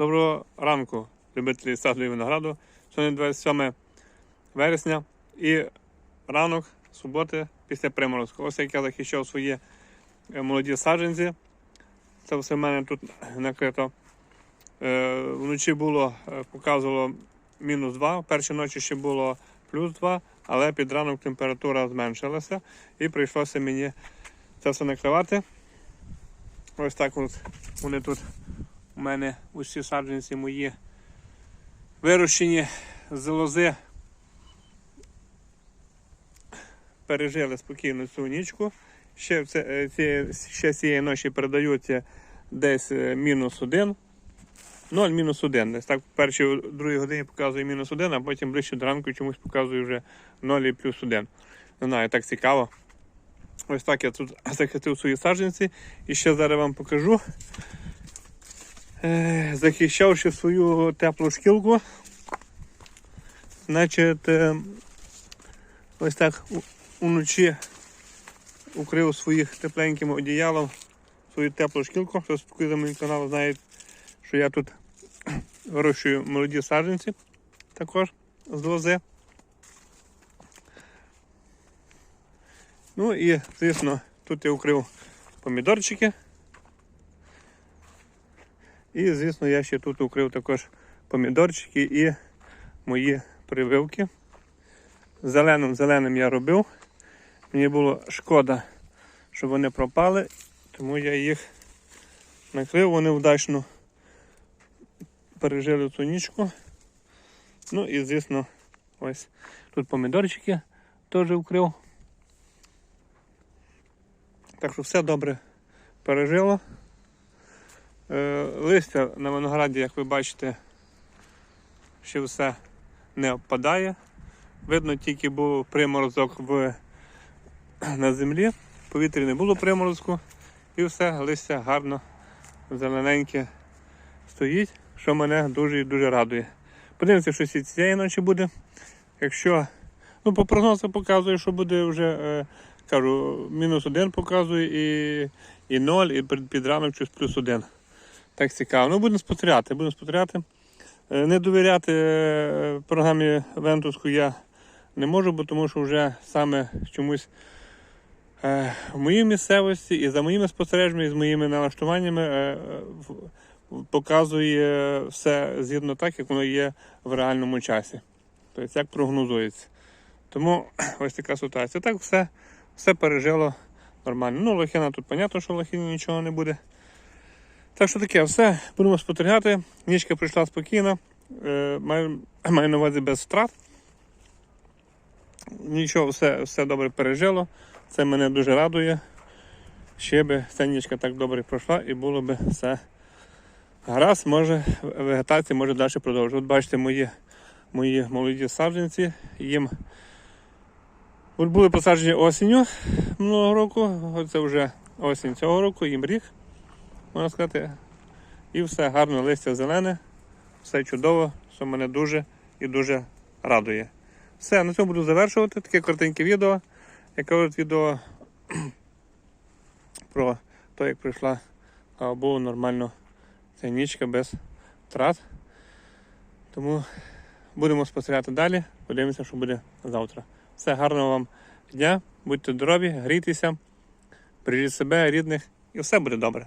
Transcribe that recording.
Доброго ранку, любителі саду і винограду. Сьогодні 27 вересня і ранок суботи після приморозку. Ось як я захищав свої е, молоді саджанці. Це все в мене тут накрито. Е, Вночі було, е, показувало мінус 2, перші ночі ще було плюс 2, але під ранок температура зменшилася і прийшлося мені це все накривати. Ось так от вони тут у мене усі саджанці мої вирощені з лози. Пережили спокійно цю нічку. Ще, е, ці, ще цієї ночі передаються десь е, мінус один. 0 мінус 1. Десь так в першій другій годині показує мінус 1, а потім ближче до ранку чомусь показує вже 0 і плюс 1. Не знаю, так цікаво. Ось так я тут захистив свої саджанці. І ще зараз вам покажу. Е, захищавши свою теплу шкілку. Значить, е, ось так уночі укрив своїх тепленьким одіялом свою теплу шкілку. Хто слідкує за моїм каналом, знає, що я тут вирощую молоді саджанці також з лози. Ну і, звісно, тут я укрив помідорчики. І, звісно, я ще тут укрив також помідорчики і мої прививки. Зеленим зеленим я робив. Мені було шкода, щоб вони пропали, тому я їх накрив, вони вдачно пережили цю нічку. Ну і, звісно, ось тут помідорчики теж укрив. Так що все добре пережило. Е, листя на винограді, як ви бачите, ще все не опадає. Видно, тільки був приморозок в, на землі, в повітрі не було приморозку, і все, листя гарно, зелененьке стоїть, що мене дуже і дуже радує. Подивимося, що цієї ночі буде. Якщо, ну, по прогнозу показує, що буде вже, е, кажу, мінус один показує і, і 0, і під, під ранок щось плюс один. Так цікаво. Ну, будемо спостерігати, будемо спостерігати. Е, Не довіряти е, програмі Вентуску я не можу, бо тому що вже саме чомусь е, в моїй місцевості і за моїми спостереженнями, і з моїми налаштуваннями показує все згідно так, як воно є в реальному часі. Тобто як прогнозується. Тому ось така ситуація. Так все, все пережило нормально. Ну, лохина тут, понятно, що лохині нічого не буде. Так що таке, все, будемо спостерігати. Нічка прийшла спокійно, е, маю, маю на увазі без втрат. Нічого, все, все добре пережило. Це мене дуже радує. Ще би ця так добре пройшла і було би все гаразд, може вегетація може далі продовжувати. От бачите, мої, мої молоді саджанці, їм були посаджені осінню минулого року, оце вже осінь цього року, їм рік можна сказати. І все гарно, листя зелене, все чудово, що мене дуже і дуже радує. Все, на цьому буду завершувати. Таке коротеньке відео. Яке от відео про те, як прийшла Богу, нормально ця нічка без втрат. Тому будемо спостерігати далі. Подивимося, що буде завтра. Все, гарного вам дня, будьте здорові, грійтеся, бережіть себе, рідних, і все буде добре.